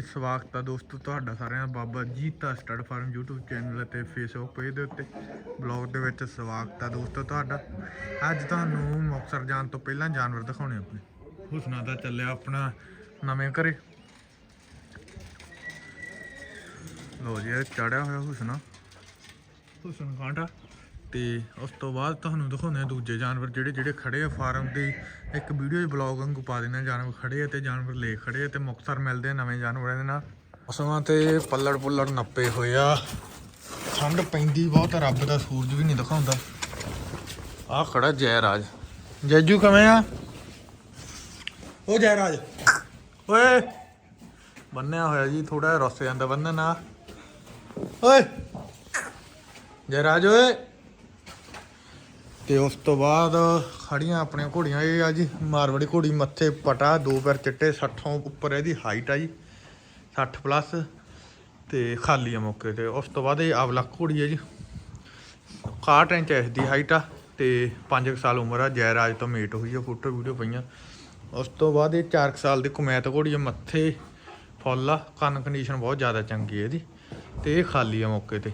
ਸਵਾਗਤ ਆ ਦੋਸਤੋ ਤੁਹਾਡਾ ਸਾਰਿਆਂ ਦਾ, Baba Jeeta stud farm YouTube channel ਅਤੇ Facebook ਪੇਜ ਦੇ ਉੱਤੇ। ਬਲੌਗ ਦੇ ਵਿੱਚ ਸਵਾਗਤ ਆ ਦੋਸਤੋ ਤੁਹਾਡਾ। ਅੱਜ ਤੁਹਾਨੂੰ ਮੁਕਤਸਰ ਜਾਣ ਤੋਂ ਪਹਿਲਾਂ ਜਾਨਵਰ ਦਿਖਾਉਣੇ ਆਪਣੇ। ਹੁਸਨਾ ਦਾ ਚੱਲਿਆ ਆਪਣਾ ਨਵੇਂ ਘਰੇ। ਲੋ ਜੀ, ਇਹ ਚੜਿਆ ਹੋਇਆ ਹੁਸਨਾ। ਹੁਸਨ ਕਾਂਟਾ। ਤੇ ਉਸ ਤੋਂ ਬਾਅਦ ਤੁਹਾਨੂੰ ਦਿਖਾਉਂਦੇ ਆ ਦੂਜੇ ਜਾਨਵਰ ਜਿਹੜੇ ਜਿਹੜੇ ਖੜੇ ਆ ਫਾਰਮ ਦੇ। ਇੱਕ ਵੀਡੀਓ ਬਲੌਗ ਵਾਂਗੂ ਪਾ ਦਿੰਦੇ ਆ ਜਾਨਵਰ ਖੜੇ ਆ ਤੇ ਜਾਨਵਰ ਲੈ ਖੜੇ ਆ ਤੇ ਮੁਕਤਸਰ ਮਿਲਦੇ ਆ ਨਵੇਂ ਜਾਨਵਰਾਂ ਦੇ ਨਾਲ। ਅਸਮਾਂ ਤੇ ਪੱਲੜ ਪੁੱਲੜ ਨੱਪੇ ਹੋਏ ਆ। ਠੰਡ ਪੈਂਦੀ ਬਹੁਤ ਰੱਬ ਦਾ ਸੂਰਜ ਵੀ ਨਹੀਂ ਦਿਖਾਉਂਦਾ। ਆ ਖੜਾ ਜੈ ਰਾਜ ਜੈਜੂ ਕਿਵੇਂ ਆ? ਉਹ ਜੈ ਰਾਜ ਓਏ। ਬੰਨਿਆ ਹੋਇਆ ਜੀ ਥੋੜਾ ਰਸ ਜਾਂਦਾ ਬੰਨਣ ਆ। ਓਏ। ਜੈਰਾਜ ਓਏ। ਤੇ ਉਸ ਤੋਂ ਬਾਅਦ ਖੜੀਆਂ ਆਪਣੀਆਂ ਘੋੜੀਆਂ, ਇਹ ਆ ਜੀ ਮਾਰਵਾੜੀ ਘੋੜੀ, ਮੱਥੇ ਪਟਾ, ਦੋ ਪੈਰ ਚਿੱਟੇ 60 ਉੱਪਰ ਇਹਦੀ ਹਾਈਟ ਆ ਜੀ 60 ਪਲੱਸ ਤੇ ਖਾਲੀ ਆ ਮੌਕੇ ਤੇ। ਉਸ ਤੋਂ ਬਾਅਦ ਇਹ ਆਵਲਾ ਘੋੜੀ ਹੈ ਜੀ 61 ਇੰਚ ਇਸ ਦੀ ਹਾਈਟ ਆ ਤੇ 5 ਸਾਲ ਉਮਰ ਆ, ਜੈਰਾਜ ਤੋਂ ਮੇਟ ਹੋਈ ਆ, ਫੋਟੋ ਵੀਡੀਓ ਪਈਆਂ। ਉਸ ਤੋਂ ਬਾਅਦ ਇਹ 4 ਸਾਲ ਦੀ ਕੁਮੈਤ ਘੋੜੀ ਆ, ਮੱਥੇ ਫੁੱਲ ਆ, ਕੰਨ ਕੰਡੀਸ਼ਨ ਬਹੁਤ ਜ਼ਿਆਦਾ ਚੰਗੀ ਹੈ ਇਹਦੀ ਤੇ ਇਹ ਖਾਲੀ ਆ ਮੌਕੇ ਤੇ।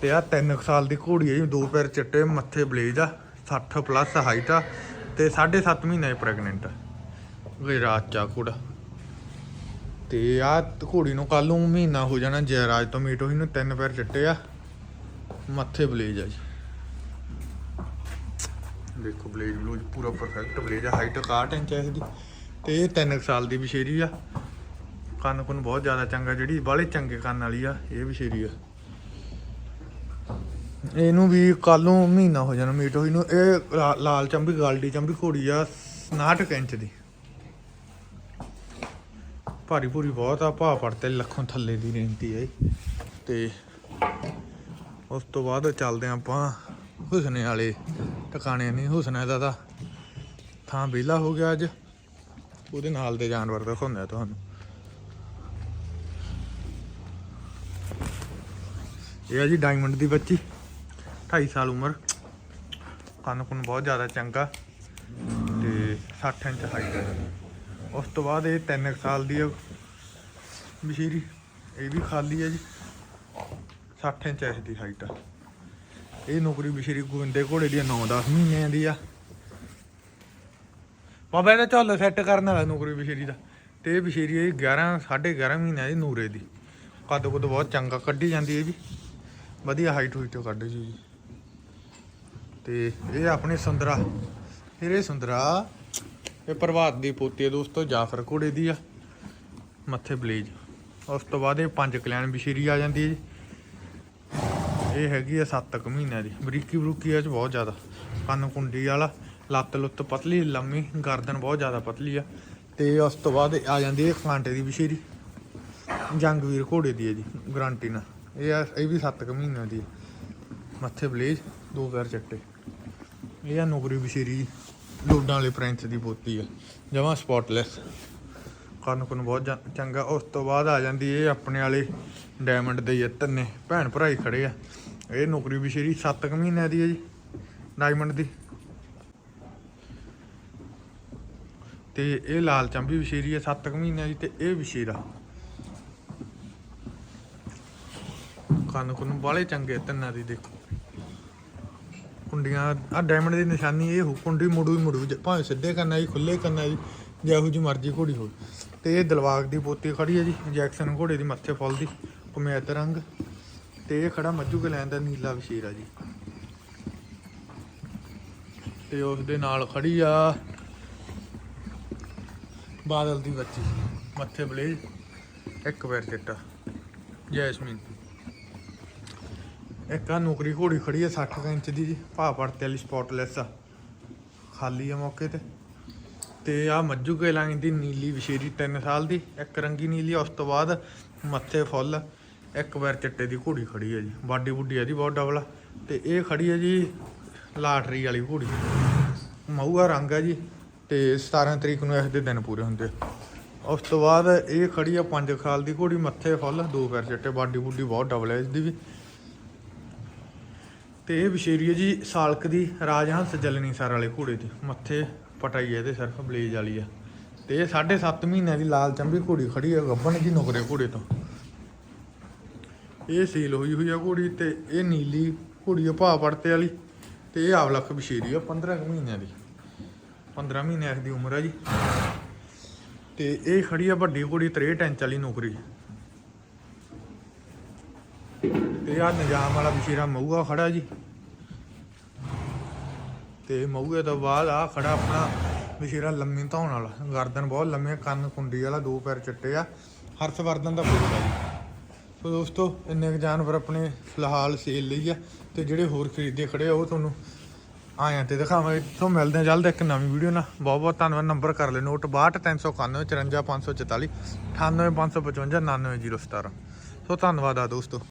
ਤੇ ਆ 3 ਸਾਲ ਦੀ ਘੋੜੀ ਹੈ ਜੀ, ਦੋ ਪੈਰ ਚਿੱਟੇ, ਮੱਥੇ ਬਲੇਜ ਆ 60 ਪਲੱਸ ਹਾਈਟ ਆ ਤੇ 7.5 ਮਹੀਨੇ ਪ੍ਰੈਗਨੈਂਟ ਆ। ਗੁਜਰਾਤ ਚਾ ਘੋੜਾ ਤੇ ਆ ਘੋੜੀ ਨੂੰ ਕੱਲ ਨੂੰ ਮਹੀਨਾ ਹੋ ਜਾਣਾ, ਜੈਰਾਜ ਤੋਂ ਮੀਟ ਹੋਈ ਨੂੰ ਤਿੰਨ ਪੈਰ ਚਿੱਟੇ ਆ, ਮੱਥੇ ਬਲੇਜ ਆ ਜੀ। ਦੇਖੋ ਬਲੇਜ ਬਲੂਜ ਪੂਰਾ ਪਰਫੈਕਟ ਬਲੇਜ ਆ ਹਾਈਟ 61 ਇੰਚ ਹੈ ਇਹਦੀ। ਤੇ ਇਹ 3 ਸਾਲ ਦੀ ਵਿਸ਼ੇਰੀ ਆ। ਕੰਨ ਕੁਨ ਬਹੁਤ ਜ਼ਿਆਦਾ ਚੰਗਾ, ਜਿਹੜੀ ਬਾਹਲੇ ਚੰਗੇ ਕੰਨ ਵਾਲੀ ਆ, ਇਹ ਵਿਸ਼ੇਰੀ ਆ। ਇਹਨੂੰ ਵੀ ਕੱਲ ਨੂੰ ਮਹੀਨਾ ਹੋ ਜਾਣਾ ਮੀਟ ਹੋਈ ਨੂੰ। ਇਹ ਲਾ- ਲਾਲ ਚੰਬੀ, ਗਾਲਡੀ ਚੰਬੀ ਘੋੜੀ ਆ 59 ਇੰਚ ਦੀ। ਭਾਰੀ ਭੂਰੀ ਬਹੁਤ ਆ, ਭਾਅ ਪੜਤੇ ਲੱਖੋਂ ਥੱਲੇ ਦੀ ਰੇਂਤੀ ਹੈ ਇਹ। ਤੇ ਉਸ ਤੋਂ ਬਾਅਦ ਚੱਲਦੇ ਹਾਂ ਆਪਾਂ ਹੁਸਨੇ ਵਾਲੇ, ਟਿਕਾਣੇ ਨਹੀਂ ਹੁਸਨੇ ਦਾ ਤਾਂ। ਥਾਂ ਵਿਹਲਾ ਹੋ ਗਿਆ ਅੱਜ। ਉਹਦੇ ਨਾਲ ਦੇ ਜਾਨਵਰ ਦਿਖਾਉਂਦੇ ਆ ਤੁਹਾਨੂੰ। ਇਹ ਆ ਜੀ ਡਾਇਮੰਡ ਦੀ ਬੱਚੀ। 2.5 ਸਾਲ ਉਮਰ। ਕੰਨ ਕੁੰਨ ਬਹੁਤ ਜ਼ਿਆਦਾ ਚੰਗਾ ਤੇ 60 ਇੰਚ ਹਾਈਟ ਹੈ। ਉਸ ਤੋਂ ਬਾਅਦ ਇਹ 3 ਸਾਲ ਦੀ ਹੈ ਬਸ਼ੀਰੀ ਇਹ ਵੀ ਖਾਲੀ ਹੈ ਜੀ। 60 ਇੰਚ ਇਸ ਦੀ ਹਾਈਟ ਆ। ਇਹ ਨੌਕਰੀ ਬਸ਼ੀਰੀ ਗੋਵਿੰਦੇ ਘੋੜੇ ਦੀ 9-10 ਮਹੀਨਿਆਂ ਦੀ ਆ। ਬਾਬਾ ਇਹਦਾ ਝੋਲ ਸੈੱਟ ਕਰਨ ਵਾਲਾ ਨੌਕਰੀ ਬਸ਼ੀਰੀ ਦਾ। ਤੇ ਇਹ ਬਸ਼ੀਰੀ ਇਹ 11 11.5 ਮਹੀਨਿਆਂ ਦੀ ਨੂਰੇ ਦੀ। ਕੱਦ ਕੁੱਦ ਬਹੁਤ ਚੰਗਾ, ਕੱਢੀ ਜਾਂਦੀ ਇਹ ਵੀ। ਵਧੀਆ ਹਾਈਟ ਹੋਈ ਤੇ ਕੱਢ ਜੀ ਜੀ। ਤੇ ਇਹ ਆਪਣੇ ਸੁੰਦਰਾ। ਇਹ ਸੁੰਦਰਾ, ਇਹ ਪ੍ਰਭਾਤ ਦੀ ਪੋਤੀ ਹੈ ਦੋਸਤੋ, ਜਾਫਰ ਘੋੜੇ ਦੀ ਆ, ਮੱਥੇ ਬਲੇਜ। ਉਸ ਤੋਂ ਬਾਅਦ ਇਹ ਪੰਜ ਕਲਿਆਣ ਬਿਸ਼ਰੀ ਆ ਜਾਂਦੀ ਹੈ ਜੀ। ਇਹ ਹੈਗੀ ਆ 7 ਕੁ ਮਹੀਨਿਆਂ ਦੀ। ਬਰੀਕੀ ਬਰੂਕੀ ਆ ਚ ਬਹੁਤ ਜ਼ਿਆਦਾ। ਕੰਨ ਕੁੰਡੀ ਵਾਲਾ, ਲੱਤ ਲੁੱਤ ਪਤਲੀ, ਲੰਮੀ, ਗਰਦਨ ਬਹੁਤ ਜ਼ਿਆਦਾ ਪਤਲੀ ਆ। ਤੇ ਉਸ ਤੋਂ ਬਾਅਦ ਆ ਜਾਂਦੀ ਹੈ ਕਾਂਟੇ ਦੀ ਬਿਸ਼ਰੀ। ਜੰਗਵੀਰ ਘੋੜੇ ਦੀ ਹੈ ਜੀ, ਗਰੰਟੀ ਨਾਲ। ਇਹ ਆ, ਇਹ ਵੀ 7 ਕੁ ਮਹੀਨਿਆਂ ਦੀ ਹੈ। ਮੱਥੇ ਬਲੇਜ, ਦੋ ਪੈਰ ਚੱਟੇ। ਇਹ ਆ ਨੌਕਰੀ ਬਸ਼ੀਰੀ ਲੋਡਾਂ ਵਾਲੇ ਪ੍ਰਿੰਸ ਦੀ ਪੋਤੀ ਆ। ਜਮਾਂ ਸਪੌਟਲੈਸ ਕੰਨ ਕੁਨ ਬਹੁਤ ਚੰਗਾ। ਉਸ ਤੋਂ ਬਾਅਦ ਆ ਜਾਂਦੀ ਇਹ ਆਪਣੇ ਵਾਲੇ ਡਾਇਮੰਡ ਦੇ ਹੀ ਤਿੰਨੇ ਭੈਣ ਭਰਾ ਹੀ ਖੜੇ ਆ। ਇਹ ਨੌਕਰੀ ਬਸ਼ੀਰੀ 7 ਕੁ ਮਹੀਨਿਆਂ ਦੀ ਹੈ ਜੀ ਡਾਇਮੰਡ ਦੀ। ਤੇ ਇਹ ਲਾਲ ਚੰਬੀ ਬਸ਼ੀਰੀ ਹੈ 7 ਕੁ ਮਹੀਨਿਆਂ ਦੀ ਤੇ ਇਹ ਬਸ਼ੀਰਾ ਕੰਨ ਕੁਨ ਬਾਲੇ ਚੰਗੇ ਤਿੰਨਾਂ ਦੀ ਦੇਖੋ। ਕੁੰਡੀਆਂ ਆ ਡਾਇਮੰਡ ਦੀ ਨਿਸ਼ਾਨੀ ਇਹ ਹੋ ਕੁੰਡੀ ਮੁੜੂ ਹੀ ਮੁੜੂ ਭਾਵੇਂ ਸਿੱਧੇ ਕਰਨਾ ਜੀ ਖੁੱਲੇ ਕਰਨਾ ਜੀ ਜਿਹੋ ਜੀ ਮਰਜ਼ੀ ਘੋੜੀ ਹੋਵੇ। ਤੇ ਇਹ ਦਿਲਵਾਗ ਦੀ ਪੋਤੀ ਖੜੀ ਹੈ ਜੀ, ਜੈਕਸਨ ਘੋੜੇ ਦੀ ਮੱਥੇ ਫੁੱਲ ਦੀ ਕੁਮੈਤ ਰੰਗ। ਤੇ ਇਹ ਖੜਾ ਮੱਝੂ ਕੇ ਲੈਣ ਦਾ ਨੀਲਾ ਵਸ਼ੀਰ ਆ ਜੀ। ਤੇ ਉਸ ਦੇ ਨਾਲ ਖੜੀ ਆ ਬਾਦਲ ਦੀ ਬੱਚੀ, ਮੱਥੇ ਬਲੇਜ, ਇੱਕ ਪੈਰ ਚਿੱਟਾ, ਜੈਸਮੀਨ। ਇੱਕ ਆ ਨੌਕਰੀ ਘੋੜੀ ਖੜੀ ਹੈ 60 ਕੁ ਇੰਚ ਦੀ ਜੀ, ਭਾਅ ਪੜਤੇ ਵਾਲੀ ਸਪੌਟਲੈਸ ਆ। ਖਾਲੀ ਆ ਮੌਕੇ ਤੇ। ਤੇ ਆ ਮੱਜੂ ਕੇ ਲਾਈਨ ਦੀ ਨੀਲੀ ਵਿਸ਼ੇਰੀ 3 ਸਾਲ ਦੀ, ਇੱਕ ਰੰਗੀ ਨੀਲੀ, ਉਸ ਤੋਂ ਬਾਅਦ ਮੱਥੇ ਫੁੱਲ, ਇੱਕ ਵਾਰ ਚਿੱਟੇ ਦੀ ਘੋੜੀ ਖੜੀ ਹੈ ਜੀ। ਬਾਡੀ ਬੁੱਡੀ ਇਹਦੀ ਬਹੁਤ ਡਬਲ ਆ। ਤੇ ਇਹ ਖੜੀ ਹੈ ਜੀ ਲਾਟਰੀ ਵਾਲੀ ਘੋੜੀ। ਮਹੂਆ ਰੰਗ ਹੈ ਜੀ, ਤੇ 17 ਤਰੀਕ ਨੂੰ ਇਸ ਦੇ ਦਿਨ ਪੂਰੇ ਹੁੰਦੇ ਉਸ ਤੋਂ ਬਾਅਦ ਇਹ ਖੜੀ ਆ 5 ਸਾਲ ਦੀ ਘੋੜੀ, ਮੱਥੇ ਫੁੱਲ, ਦੋ ਪੈਰ ਚਿੱਟੇ ਬਾਡੀ ਬੁੱਡੀ ਬਹੁਤ ਡਬਲ ਹੈ ਇਸ ਦੀ ਵੀ। ਤੇ ਇਹ ਵਿਸ਼ੇਰੀ ਹੈ ਜੀ ਸਾਲਕ ਦੀ ਰਾਜਹੰਸ ਜਲਨੀ ਸਰ ਵਾਲੇ ਘੋੜੇ ਦੀ। ਮੱਥੇ ਪਟਾਈ ਹੈ ਇਹਦੇ ਸਿਰਫ ਬਲੇਜ ਵਾਲੀ ਆ ਤੇ ਇਹ 7.5 ਮਹੀਨਿਆਂ ਦੀ ਲਾਲ ਚੰਬੀ ਘੋੜੀ ਖੜੀ ਹੈ ਗੱਬਣ ਜੀ ਨੁਕਰੇ ਘੋੜੇ ਤੋਂ। ਇਹ ਸੀਲ ਹੋਈ ਹੋਈ ਆ ਘੋੜੀ ਤੇ ਇਹ ਨੀਲੀ ਘੋੜੀ ਆ ਭਾਅ ਪੜਤੇ ਵਾਲੀ ਤੇ ਇਹ ਆਵ ਲੱਖ ਆ 15 ਕੁ ਮਹੀਨਿਆਂ ਦੀ। 15 ਮਹੀਨੇ ਦੀ ਉਮਰ ਆ ਜੀ। ਤੇ ਇਹ ਖੜੀ ਆ ਵੱਡੀ ਘੋੜੀ 63 ਇੰਚ ਵਾਲੀ ਨੌਕਰੀ। ਤੇ ਆ ਨਿਜ਼ਾਮ ਵਾਲਾ ਬਸ਼ੀਰਾ ਮਊਗਾ ਖੜਾ ਜੀ। ਤੇ ਮਊਗੇ ਤੋਂ ਬਾਅਦ ਆ ਖੜਾ ਆਪਣਾ ਬਸ਼ੀਰਾ ਲੰਮੀ ਧੌਣ ਵਾਲਾ। ਗਰਦਨ ਬਹੁਤ ਲੰਮੇ ਕੰਨ ਕੁੰਡੀ ਵਾਲਾ, ਦੋ ਪੈਰ ਚਿੱਟੇ ਆ। ਹਰਸ਼ਵਰਧਨ ਦਾ ਪੁੱਤ ਆ ਜੀ। ਸੋ ਦੋਸਤੋ, ਇੰਨੇ ਕੁ ਜਾਨਵਰ ਆਪਣੇ ਫਿਲਹਾਲ ਸੇਲ ਲਈ ਆ ਤੇ ਜਿਹੜੇ ਹੋਰ ਖਰੀਦੇ ਖੜੇ ਆ, ਉਹ ਤੁਹਾਨੂੰ ਆਇਆ ਤੇ ਦਿਖਾਵਾਂਗੇ। ਤੋਂ ਮਿਲਦੇ ਆ ਜਲਦ ਇੱਕ ਨਵੀਂ ਵੀਡੀਓ ਨਾਲ। ਬਹੁਤ ਬਹੁਤ ਧੰਨਵਾਦ, ਨੰਬਰ ਕਰ ਲੈ ਨੋਟ 62391 54544 98555 99017 ਸੋ ਧੰਨਵਾਦ ਆ ਦੋਸਤੋ।